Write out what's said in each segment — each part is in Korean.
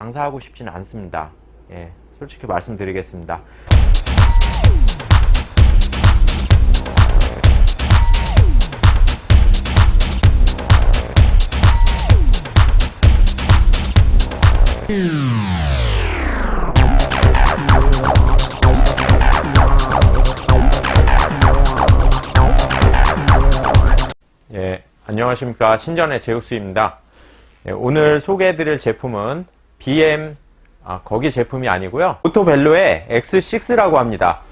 장사하고 싶지는 않습니다. 예, 솔직히 말씀드리겠습니다. 예, 안녕하십니까. 신전의 제우스입니다. 예, 오늘 소개해드릴 제품은 BM, 아, 거기 제품이 아니고요. 오토벨로의 X6라고 합니다.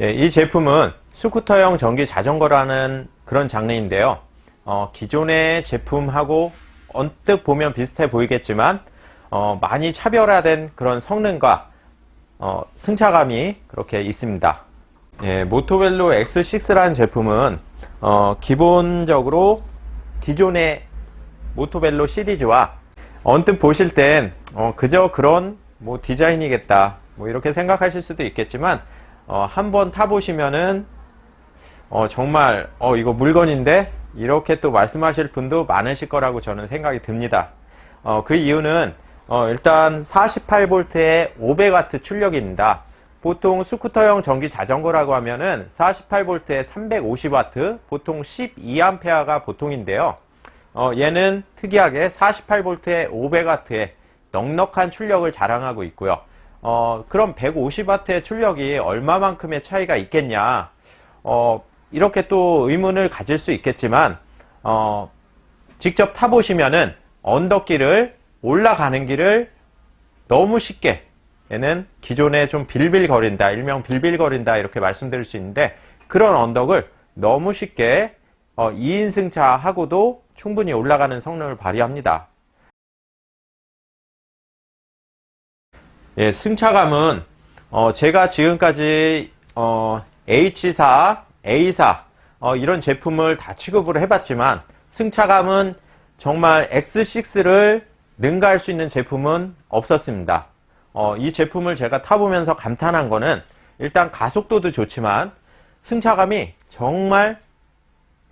예, 이 제품은 스쿠터형 전기 자전거라는 그런 장르인데요. 어, 기존의 제품하고 언뜻 보면 비슷해 보이겠지만, 어, 많이 차별화된 그런 성능과 어, 승차감이 그렇게 있습니다. 예, 모토벨로 X6라는 제품은 어, 기본적으로 기존의 모토벨로 시리즈와 언뜻 보실 땐 어, 그저 그런 뭐 디자인이겠다 뭐 이렇게 생각하실 수도 있겠지만 어, 한번 타보시면은 어, 정말 어, 이거 물건인데 이렇게 또 말씀하실 분도 많으실 거라고 저는 생각이 듭니다. 어, 그 이유는 어, 일단 48V의 500W 출력입니다. 보통 스쿠터형 전기 자전거라고 하면은 48V에 350W, 보통 12A가 보통인데요. 어, 얘는 특이하게 48V에 500W의 넉넉한 출력을 자랑하고 있고요. 어, 그럼 150W의 출력이 얼마만큼의 차이가 있겠냐? 어, 이렇게 또 의문을 가질 수 있겠지만, 어, 직접 타보시면은 언덕길을 올라가는 길을 너무 쉽게 얘는 기존에 좀 빌빌거린다, 일명 빌빌거린다 이렇게 말씀드릴 수 있는데 그런 언덕을 너무 쉽게 어, 2인 승차하고도 충분히 올라가는 성능을 발휘합니다. 예, 승차감은 어, 제가 지금까지 어, H4, A4 어, 이런 제품을 다 취급을 해봤지만 승차감은 정말 X6를 능가할 수 있는 제품은 없었습니다. 어, 이 제품을 제가 타보면서 감탄한 거는 일단 가속도도 좋지만 승차감이 정말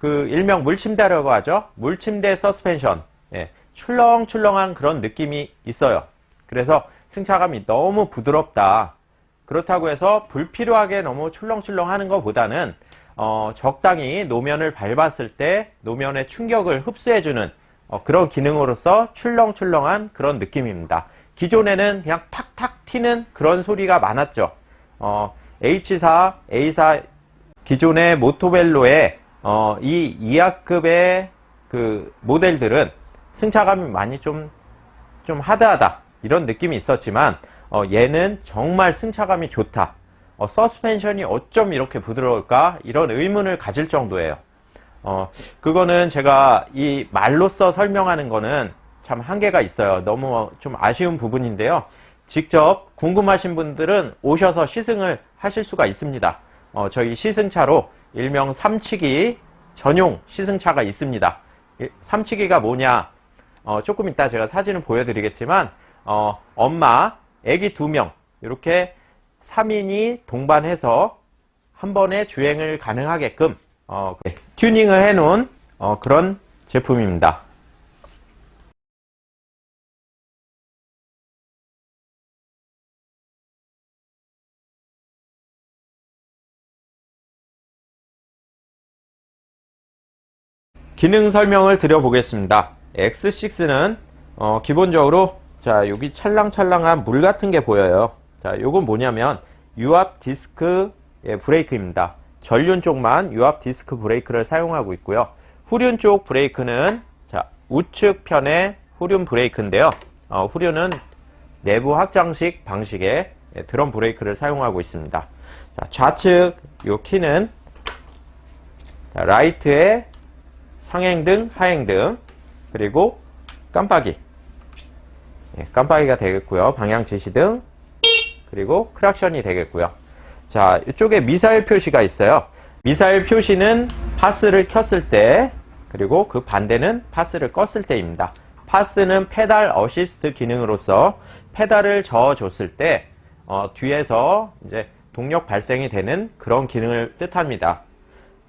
그 일명 물침대라고 하죠. 물침대 서스펜션. 예, 출렁출렁한 그런 느낌이 있어요. 그래서 승차감이 너무 부드럽다. 그렇다고 해서 불필요하게 너무 출렁출렁 하는 것보다는 어, 적당히 노면을 밟았을 때 노면의 충격을 흡수해주는 어, 그런 기능으로서 출렁출렁한 그런 느낌입니다. 기존에는 그냥 탁탁 튀는 그런 소리가 많았죠. 어, H4, A4 기존의 모토벨로의 어, 이 이하급의 그 모델들은 승차감이 많이 좀, 좀 하드하다. 이런 느낌이 있었지만, 어, 얘는 정말 승차감이 좋다. 어, 서스펜션이 어쩜 이렇게 부드러울까? 이런 의문을 가질 정도예요. 어, 그거는 제가 이 말로써 설명하는 거는 참 한계가 있어요. 너무 좀 아쉬운 부분인데요. 직접 궁금하신 분들은 오셔서 시승을 하실 수가 있습니다. 어, 저희 시승차로 일명 삼치기 전용 시승차가 있습니다. 이 삼치기가 뭐냐? 어, 조금 이따 제가 사진을 보여드리겠지만, 어, 엄마, 애기 두 명, 이렇게 3인이 동반해서 한 번에 주행을 가능하게끔, 어, 튜닝을 해놓은, 어, 그런 제품입니다. 기능 설명을 드려보겠습니다. X6는 어, 기본적으로 자 여기 찰랑찰랑한 물 같은 게 보여요. 자 요건 뭐냐면 유압 디스크 예, 브레이크입니다. 전륜 쪽만 유압 디스크 브레이크를 사용하고 있고요. 후륜 쪽 브레이크는 자 우측 편의 후륜 브레이크인데요. 어, 후륜은 내부 확장식 방식의 예, 드럼 브레이크를 사용하고 있습니다. 자, 좌측 요 키는 자, 라이트의 상행등, 하행등, 그리고 깜빡이. 예, 깜빡이가 되겠고요. 방향 지시등, 그리고 크락션이 되겠고요. 자, 이쪽에 미사일 표시가 있어요. 미사일 표시는 파스를 켰을 때, 그리고 그 반대는 파스를 껐을 때입니다. 파스는 페달 어시스트 기능으로서 페달을 저어줬을 때, 어, 뒤에서 이제 동력 발생이 되는 그런 기능을 뜻합니다.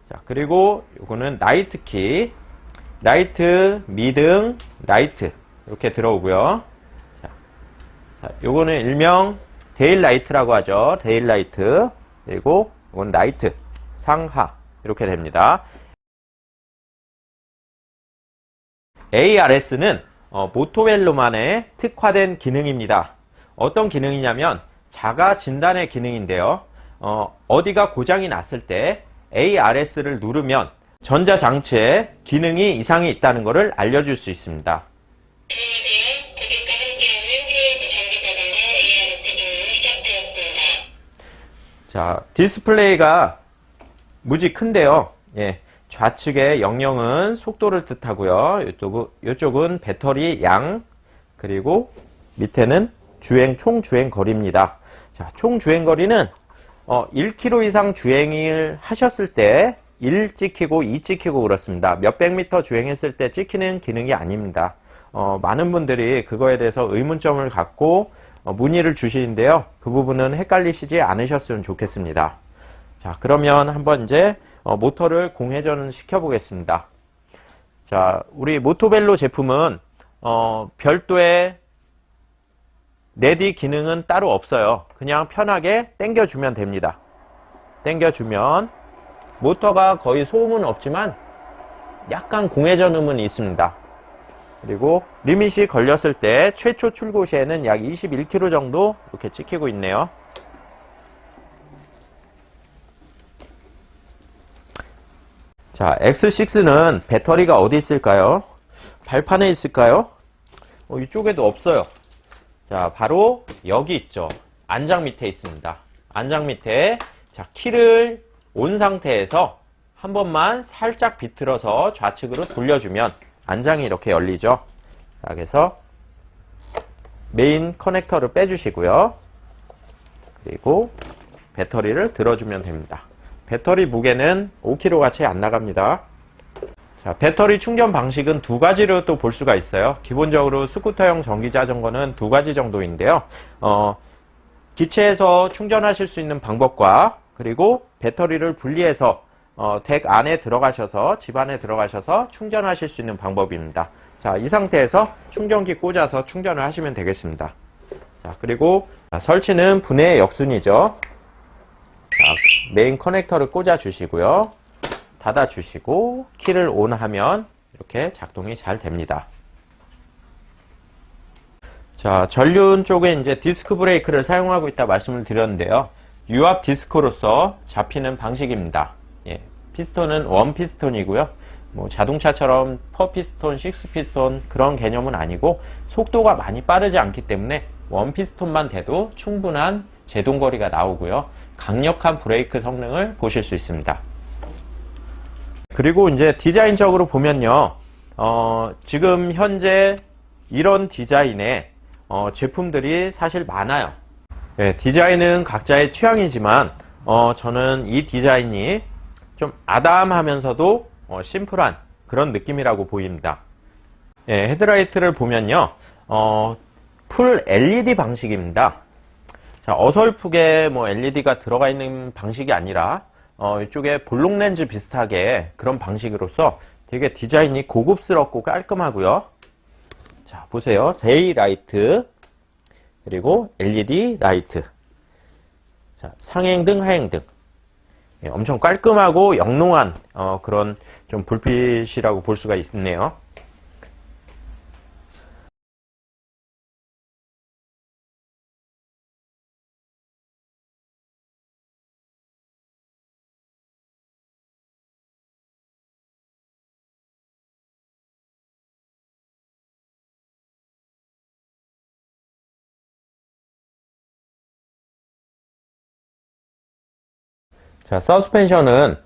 자, 그리고 요거는 라이트 키, 라이트, 미등, 라이트 이렇게 들어오고요. 자, 자, 요거는 일명 데일라이트라고 하죠. 데일라이트. 그리고 이건 나이트, 상하 이렇게 됩니다. ARS는 어, 모토웰로만의 특화된 기능입니다. 어떤 기능이냐면 자가 진단의 기능인데요. 어, 어디가 고장이 났을 때 ARS를 누르면 전자장치에 기능이 이상이 있다는 것을 알려줄 수 있습니다. 자, 디스플레이가 무지 큰데요. 예. 좌측의 영영은 속도를 뜻하고요. 이쪽은, 이쪽은 배터리 양, 그리고 밑에는 주행, 총 주행 거리입니다. 자, 총 주행 거리는 어, 1km 이상 주행을 하셨을 때 1 찍히고 2 찍히고 그렇습니다. 몇백 미터 주행했을 때 찍히는 기능이 아닙니다. 어, 많은 분들이 그거에 대해서 의문점을 갖고 어, 문의를 주시는데요. 그 부분은 헷갈리시지 않으셨으면 좋겠습니다. 자, 그러면 한번 이제 어, 모터를 공회전을 시켜 보겠습니다. 자, 우리 모토벨로 제품은 어, 별도의 내디 기능은 따로 없어요. 그냥 편하게 당겨주면 됩니다. 당겨주면 모터가 거의 소음은 없지만 약간 공회전 음은 있습니다. 그리고 리밋이 걸렸을 때 최초 출고 시에는 약 21km 정도 이렇게 찍히고 있네요. 자, X6는 배터리가 어디 있을까요? 발판에 있을까요? 어, 이쪽에도 없어요. 자, 바로 여기 있죠. 안장 밑에 있습니다. 안장 밑에 자, 키를 온 상태에서 한 번만 살짝 비틀어서 좌측으로 돌려주면 안장이 이렇게 열리죠. 자, 그래서 메인 커넥터를 빼주시고요. 그리고 배터리를 들어주면 됩니다. 배터리 무게는 5kg가 채 안 나갑니다. 자, 배터리 충전 방식은 두 가지로 또 볼 수가 있어요. 기본적으로 스쿠터형 전기 자전거는 두 가지 정도인데요. 어, 기체에서 충전하실 수 있는 방법과 그리고 배터리를 분리해서 어, 덱 안에 들어가셔서 집 안에 들어가셔서 충전하실 수 있는 방법입니다. 자, 이 상태에서 충전기 꽂아서 충전을 하시면 되겠습니다. 자, 그리고 설치는 분해 역순이죠. 자, 메인 커넥터를 꽂아 주시고요. 닫아 주시고 키를 ON 하면 이렇게 작동이 잘 됩니다. 자, 전륜 쪽에 이제 디스크 브레이크를 사용하고 있다 말씀을 드렸는데요. 유압 디스크로서 잡히는 방식입니다. 예, 피스톤은 원 피스톤이고요. 뭐 자동차처럼 퍼 피스톤, 식스 피스톤 그런 개념은 아니고 속도가 많이 빠르지 않기 때문에 원 피스톤만 돼도 충분한 제동 거리가 나오고요. 강력한 브레이크 성능을 보실 수 있습니다. 그리고 이제 디자인적으로 보면요. 어, 지금 현재 이런 디자인의 어, 제품들이 사실 많아요. 네, 디자인은 각자의 취향이지만 어, 저는 이 디자인이 좀 아담하면서도 어, 심플한 그런 느낌이라고 보입니다. 예, 헤드라이트를 보면요. 어, 풀 LED 방식입니다. 자, 어설프게 뭐 LED가 들어가 있는 방식이 아니라 어, 이쪽에 볼록 렌즈 비슷하게 그런 방식으로서 되게 디자인이 고급스럽고 깔끔하고요. 자, 보세요. 데이 라이트 그리고 LED 라이트. 자, 상행등, 하행등. 예, 엄청 깔끔하고 영롱한 어, 그런 좀 불빛이라고 볼 수가 있네요. 자, 서스펜션은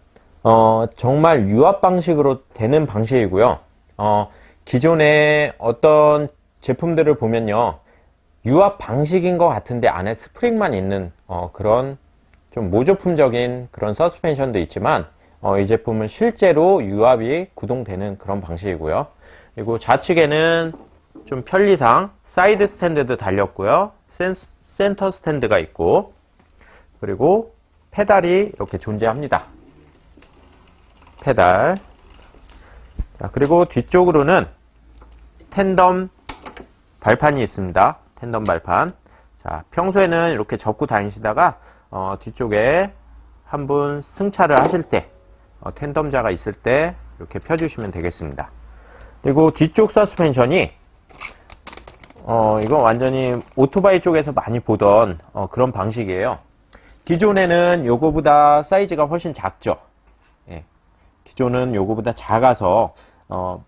어, 정말 유압 방식으로 되는 방식이고요. 어, 기존의 어떤 제품들을 보면요. 유압 방식인 것 같은데 안에 스프링만 있는 어, 그런 좀 모조품적인 그런 서스펜션도 있지만 어, 이 제품은 실제로 유압이 구동되는 그런 방식이고요. 그리고 좌측에는 좀 편리상 사이드 스탠드도 달렸고요. 센, 센터 스탠드가 있고 그리고 페달이 이렇게 존재합니다. 페달. 자, 그리고 뒤쪽으로는 텐덤 발판이 있습니다. 텐덤 발판. 자, 평소에는 이렇게 접고 다니시다가 어, 뒤쪽에 한 분 승차를 하실 때 어, 텐덤자가 있을 때 이렇게 펴주시면 되겠습니다. 그리고 뒤쪽 서스펜션이 어, 이건 완전히 오토바이 쪽에서 많이 보던 어, 그런 방식이에요. 기존에는 요거보다 사이즈가 훨씬 작죠. 예. 기존은 요거보다 작아서 어,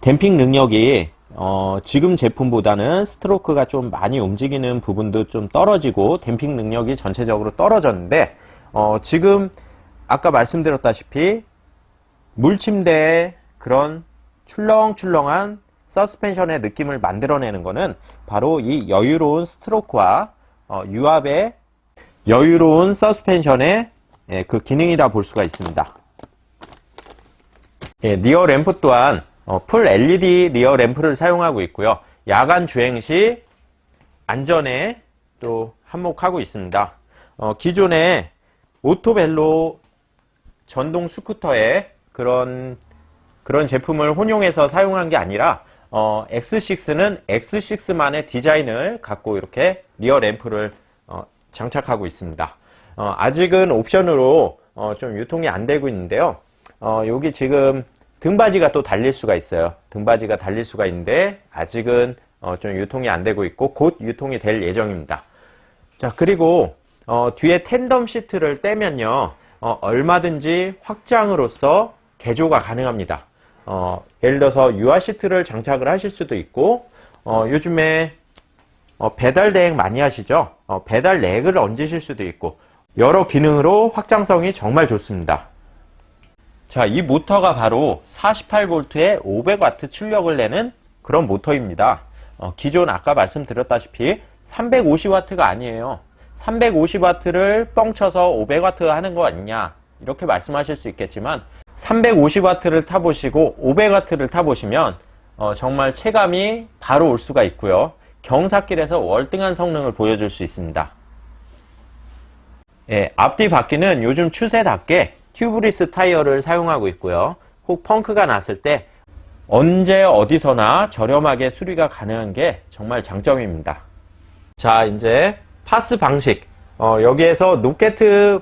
댐핑 능력이 어, 지금 제품보다는 스트로크가 좀 많이 움직이는 부분도 좀 떨어지고 댐핑 능력이 전체적으로 떨어졌는데 어, 지금 아까 말씀드렸다시피 물침대에 그런 출렁출렁한 서스펜션의 느낌을 만들어내는 것은 바로 이 여유로운 스트로크와 어, 유압의 여유로운 서스펜션의 예, 그 기능이라 볼 수가 있습니다. 예, 리어 램프 또한 어, 풀 LED 리어 램프를 사용하고 있고요. 야간 주행 시 안전에 또 한몫하고 있습니다. 어, 기존의 오토벨로 전동 스쿠터에 그런 그런 제품을 혼용해서 사용한 게 아니라 어, X6는 X6만의 디자인을 갖고 이렇게 리어 램프를 어, 장착하고 있습니다. 어, 아직은 옵션으로 어, 좀 유통이 안 되고 있는데요. 어, 여기 지금 등받이가 또 달릴 수가 있어요. 등받이가 달릴 수가 있는데 아직은 어, 좀 유통이 안 되고 있고 곧 유통이 될 예정입니다. 자 그리고 어, 뒤에 텐덤 시트를 떼면요 어, 얼마든지 확장으로서 개조가 가능합니다. 어, 예를 들어서 유아 시트를 장착을 하실 수도 있고 어, 요즘에 어, 배달 대행 많이 하시죠? 어, 배달 렉을 얹으실 수도 있고 여러 기능으로 확장성이 정말 좋습니다. 자, 이 모터가 바로 48V의 500W 출력을 내는 그런 모터입니다. 어, 기존 아까 말씀드렸다시피 350W가 아니에요. 350W를 뻥쳐서 500W 하는 거 아니냐 이렇게 말씀하실 수 있겠지만 350W를 타보시고 500W를 타보시면 어, 정말 체감이 바로 올 수가 있고요. 경사길에서 월등한 성능을 보여줄 수 있습니다. 예, 앞뒤 바퀴는 요즘 추세답게 튜브리스 타이어를 사용하고 있고요. 혹 펑크가 났을 때 언제 어디서나 저렴하게 수리가 가능한 게 정말 장점입니다. 자, 이제 파스 방식. 어, 여기에서 노켓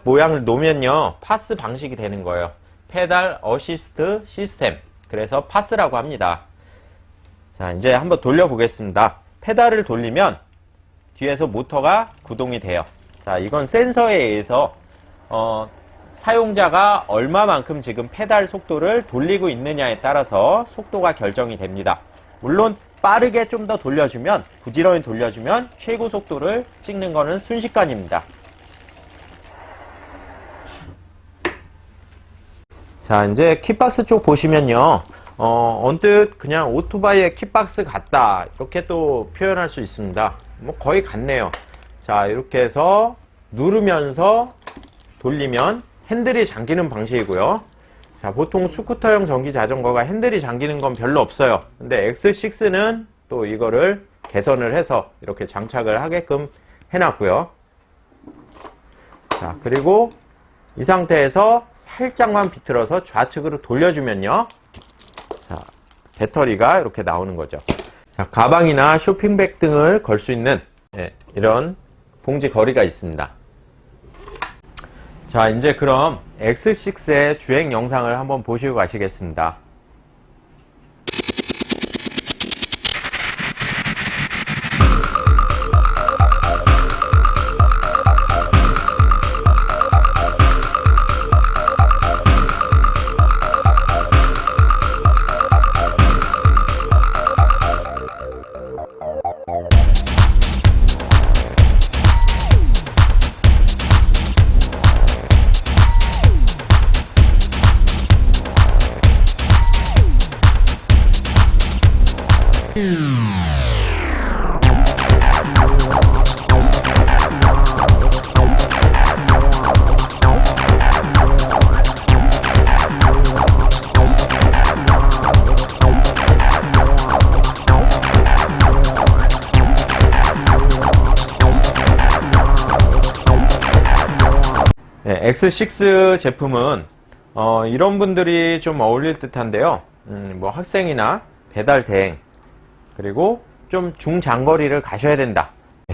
모양을 놓으면요. 파스 방식이 되는 거예요. 페달 어시스트 시스템. 그래서 파스라고 합니다. 자, 이제 한번 돌려보겠습니다. 페달을 돌리면 뒤에서 모터가 구동이 돼요. 자, 이건 센서에 의해서 어, 사용자가 얼마만큼 지금 페달 속도를 돌리고 있느냐에 따라서 속도가 결정이 됩니다. 물론 빠르게 좀 더 돌려주면 부지런히 돌려주면 최고 속도를 찍는 것은 순식간입니다. 자 이제 킥박스 쪽 보시면요 어, 언뜻 그냥 오토바이의 킥박스 같다. 이렇게 또 표현할 수 있습니다. 뭐 거의 같네요. 자 이렇게 해서 누르면서 돌리면 핸들이 잠기는 방식이고요. 자 보통 스쿠터형 전기 자전거가 핸들이 잠기는 건 별로 없어요. 근데 X6는 또 이거를 개선을 해서 이렇게 장착을 하게끔 해놨고요. 자 그리고 이 상태에서 살짝만 비틀어서 좌측으로 돌려주면요. 자, 배터리가 이렇게 나오는 거죠. 자, 가방이나 쇼핑백 등을 걸 수 있는 예, 이런 봉지 거리가 있습니다. 자, 이제 그럼 X6의 주행 영상을 한번 보시고 가시겠습니다. X6 제품은 어, 이런 분들이 좀 어울릴 듯한데요. 음, 뭐 학생이나 배달 대행 그리고 좀 중장거리를 가셔야 된다.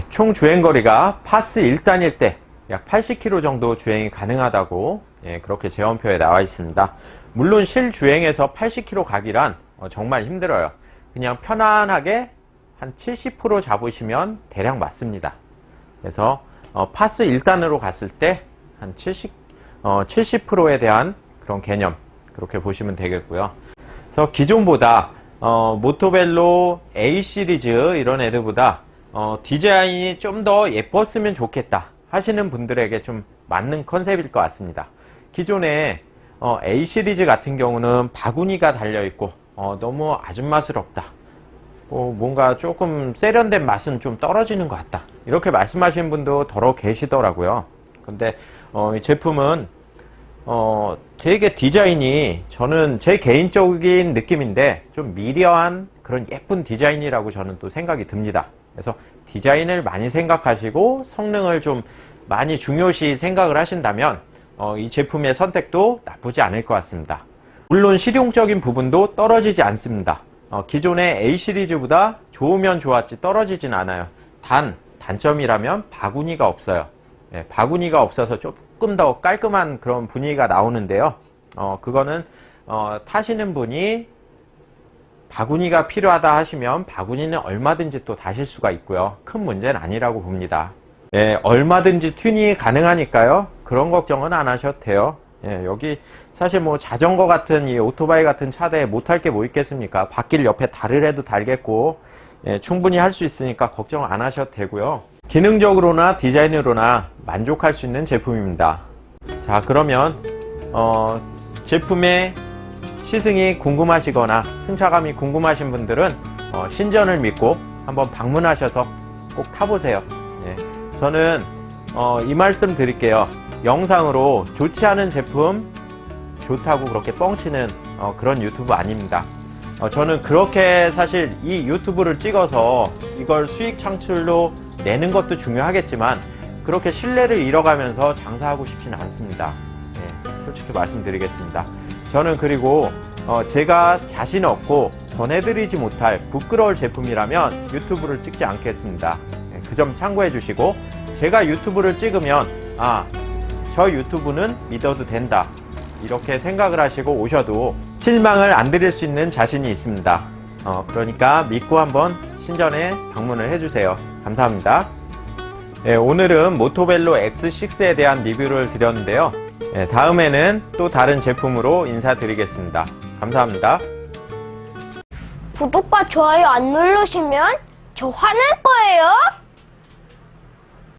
총 주행거리가 파스 1단일 때 약 80km 정도 주행이 가능하다고 예, 그렇게 제원표에 나와 있습니다. 물론 실주행에서 80km 가기란 어, 정말 힘들어요. 그냥 편안하게 한 70% 잡으시면 대략 맞습니다. 그래서 어, 파스 1단으로 갔을 때 한 70, 어, 70%에 대한 그런 개념 그렇게 보시면 되겠고요. 그래서 기존보다 어, 모토벨로 A 시리즈 이런 애들보다 어, 디자인이 좀 더 예뻤으면 좋겠다 하시는 분들에게 좀 맞는 컨셉일 것 같습니다. 기존에 어, A 시리즈 같은 경우는 바구니가 달려 있고 어, 너무 아줌마스럽다. 어, 뭔가 조금 세련된 맛은 좀 떨어지는 것 같다. 이렇게 말씀하시는 분도 더러 계시더라고요. 근데 어, 이 제품은 어, 되게 디자인이 저는 제 개인적인 느낌인데 좀 미려한 그런 예쁜 디자인이라고 저는 또 생각이 듭니다. 그래서 디자인을 많이 생각하시고 성능을 좀 많이 중요시 생각을 하신다면 어, 이 제품의 선택도 나쁘지 않을 것 같습니다. 물론 실용적인 부분도 떨어지지 않습니다. 어, 기존의 A 시리즈보다 좋으면 좋았지 떨어지진 않아요. 단 단점이라면 바구니가 없어요. 예, 바구니가 없어서 조금 더 깔끔한 그런 분위기가 나오는데요. 어, 그거는 어, 타시는 분이 바구니가 필요하다 하시면 바구니는 얼마든지 또 다실 수가 있고요. 큰 문제는 아니라고 봅니다. 예, 얼마든지 튜닝이 가능하니까요. 그런 걱정은 안 하셔도 돼요. 예, 여기 사실 뭐 자전거 같은 이 오토바이 같은 차대에 못할 게 뭐 있겠습니까? 바퀴를 옆에 달을 해도 달겠고 예, 충분히 할 수 있으니까 걱정 안 하셔도 되고요. 기능적으로나 디자인으로나 만족할 수 있는 제품입니다. 자, 그러면 어, 제품의 시승이 궁금하시거나 승차감이 궁금하신 분들은 어, 신전을 믿고 한번 방문하셔서 꼭 타보세요. 예. 저는 어, 이 말씀 드릴게요. 영상으로 좋지 않은 제품 좋다고 그렇게 뻥치는 어, 그런 유튜브 아닙니다. 어, 저는 그렇게 사실 이 유튜브를 찍어서 이걸 수익 창출로 내는 것도 중요하겠지만 그렇게 신뢰를 잃어가면서 장사하고 싶지는 않습니다. 예, 솔직히 말씀드리겠습니다. 저는 그리고 어, 제가 자신 없고 전해드리지 못할 부끄러울 제품이라면 유튜브를 찍지 않겠습니다. 예, 그점 참고해 주시고 제가 유튜브를 찍으면 아, 저 유튜브는 믿어도 된다. 이렇게 생각을 하시고 오셔도 실망을 안 드릴 수 있는 자신이 있습니다. 어, 그러니까 믿고 한번 신전에 방문을 해주세요. 감사합니다. 예, 오늘은 모토벨로 X6에 대한 리뷰를 드렸는데요. 예, 다음에는 또 다른 제품으로 인사드리겠습니다. 감사합니다. 구독과 좋아요 안 누르시면 저 화낼 거예요.